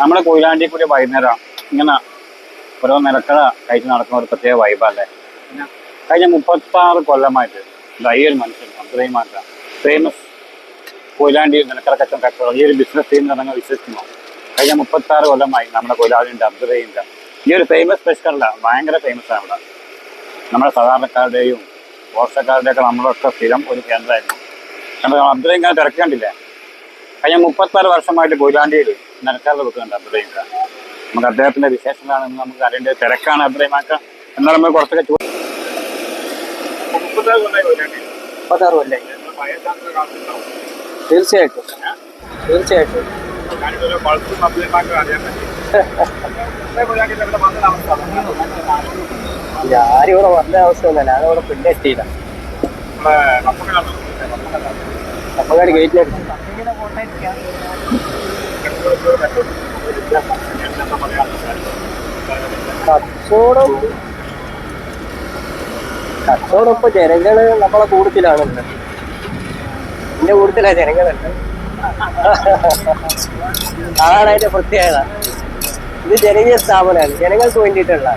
നമ്മുടെ കൊയിലാണ്ടി കൂടി വൈകുന്നേരം ഇങ്ങനെ ഓരോ നിലക്കട കഴിച്ച് നടക്കുന്ന ഒരു പ്രത്യേക വൈബല്ലേ? കഴിഞ്ഞ മുപ്പത്താറ് കൊല്ലമായിട്ട് ഈ ഒരു മനുഷ്യൻ അത്രയും മാറ്റം ഫേമസ് കൊയിലാണ്ടി നിലക്കട കച്ചവടം കച്ചവടം ഈ ഒരു ബിസിനസ് ടീം നിങ്ങൾ വിശ്വസിക്കുന്നു. കഴിഞ്ഞ മുപ്പത്താറ് കൊല്ലമായി നമ്മുടെ കൊയിലാളിയുണ്ട് അബ്ദുറയിന്റെ ഈ ഒരു ഫേമസ് സ്പെഷ്യലല്ല ഭയങ്കര ഫേമസ് ആണ് ഇവിടെ. നമ്മുടെ സാധാരണക്കാരുടെയും ഓർച്ചക്കാരുടെയൊക്കെ നമ്മളൊക്കെ സ്ഥിരം ഒരു കേന്ദ്രമായിരുന്നു. കണ്ടോ അബ്ദുറയും ഇങ്ങനെ തിരക്ക് കണ്ടില്ലേ? കഴിഞ്ഞ മുപ്പത്താറ് വർഷമായിട്ട് കൊയിലാണ്ടിയിൽ നിലക്കാരുടെ വെക്കുന്നുണ്ട് അബ്ദുറയുക്ക നമുക്ക് അദ്ദേഹത്തിന്റെ വിശേഷങ്ങളാണെന്ന് നമുക്ക് അറിയേണ്ട തിരക്കാണ് അബ്ദുറഹിമാക്ക എന്നാൽ നമ്മൾ കുറച്ചൊക്കെ മുപ്പത്താറ് കൊല്ലേ. തീർച്ചയായിട്ടും. തീർച്ചയായിട്ടും. ഞാനിവിടെ വന്ന അവസ്ഥ? അവസ്ഥയൊന്നുമല്ല. ഞാനിവിടെ പിന്നെ എത്തിയില്ല. കപ്പങ്ങാടി ഗേറ്റിലേക്ക് കച്ചവടം കച്ചവടം ഇപ്പൊ ജനങ്ങൾ നമ്മളെ കൂടുതലാണ് എന്റെ കൂടുതലാ ജനങ്ങളുണ്ട്. അതാണ് അതിന്റെ പ്രത്യേകത. ഇത് ജനകീയ സ്ഥാപനമാണ്. ജനങ്ങൾക്ക് വേണ്ടിയിട്ടുള്ള.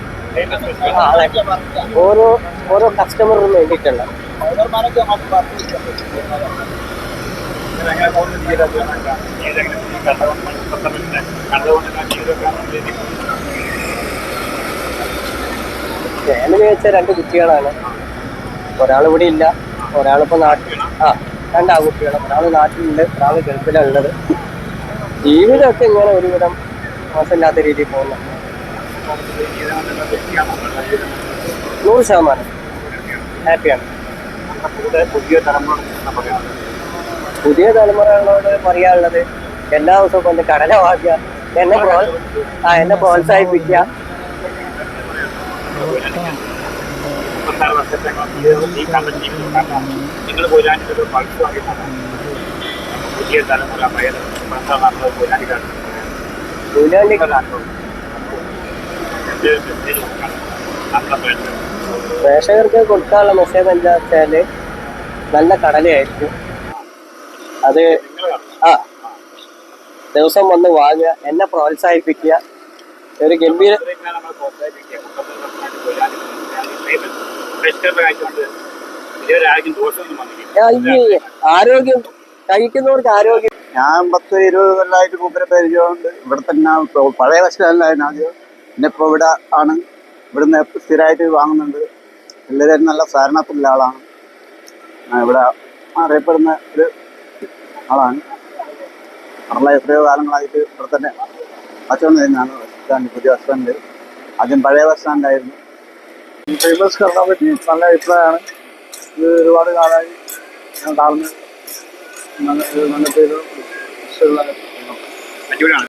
ഓരോ ഓരോ കസ്റ്റമറിനും വേണ്ടിയിട്ടുള്ള. ഫാമിലി വെച്ച രണ്ട് കുട്ടികളാണ്. ഒരാൾ ഇവിടെ ഇല്ല. ഒരാളിപ്പോ നാട്ടിൽ ആ രണ്ട് ആൺകുട്ടികൾ ഒരാൾ നാട്ടിലുണ്ട് ഒരാൾ ഗൾഫിലാണ് ഉള്ളത്. ജീവിതമൊക്കെ ഇങ്ങനെ ഒരുവിധം മോശമില്ലാത്ത രീതിയിൽ പോകുന്നു. നൂറ് ശതമാനം. ഹാപ്പിയാണ്. പുതിയ തലമുറ പുതിയ തലമുറകളോട് പറയാനുള്ളത് എല്ലാ ദിവസവും കൊണ്ട് കടല വാങ്ങിയ എന്നെ പ്രോ ആ എന്നെ പ്രോത്സാഹിപ്പിക്കുക. നിങ്ങൾ പുതിയ തലമുറ പഴയ പ്രേക്ഷകർക്ക് കൊടുക്കാനുള്ള മെസ്സേജ് എന്താ വെച്ചാൽ നല്ല കടലയായിരിക്കും. അത് ആ. ദിവസം വന്ന് വാങ്ങുക എന്നെ പ്രോത്സാഹിപ്പിക്കുക. ഒരു ഗംഭീര ആരോഗ്യം കഴിക്കുന്നവർക്ക് ആരോഗ്യം ഞാൻ പത്ത് ഇരുപത് കൊല്ലമായിട്ട് മൂപ്പരെ പരിചയമുണ്ട്. ഇവിടെ തന്നെ പഴയ വശമല്ലായിരുന്നു ആദ്യം. പിന്നെ ഇപ്പോൾ ഇവിടെ ആണ്. ഇവിടുന്ന് എപ്പ- സ്ഥിരമായിട്ട് വാങ്ങുന്നുണ്ട്. എല്ലാവരും നല്ല സഹകരണത്തിലുള്ള ആളാണ്. ഇവിടെ അറിയപ്പെടുന്ന ഒരു ആളാണ്. നമ്മളെ എത്രയോ കാലങ്ങളായിട്ട് ഇവിടെ തന്നെ കച്ചവടം ചെയ്യുന്നതാണ് ബസ് സ്റ്റാൻഡ് പുതിയ ബസ് സ്റ്റാൻഡ് ആദ്യം പഴയ ബസ് സ്റ്റാൻഡായിരുന്നു ഫേമസ് കടനെ പറ്റി നല്ല അഭിപ്രായമാണ്. ഇത് ഒരുപാട് കാലമായി ഞാൻ കാണുന്നത്. നല്ല നല്ല പേര് ഇഷ്ടമുള്ള അടിപൊളിയാണ്.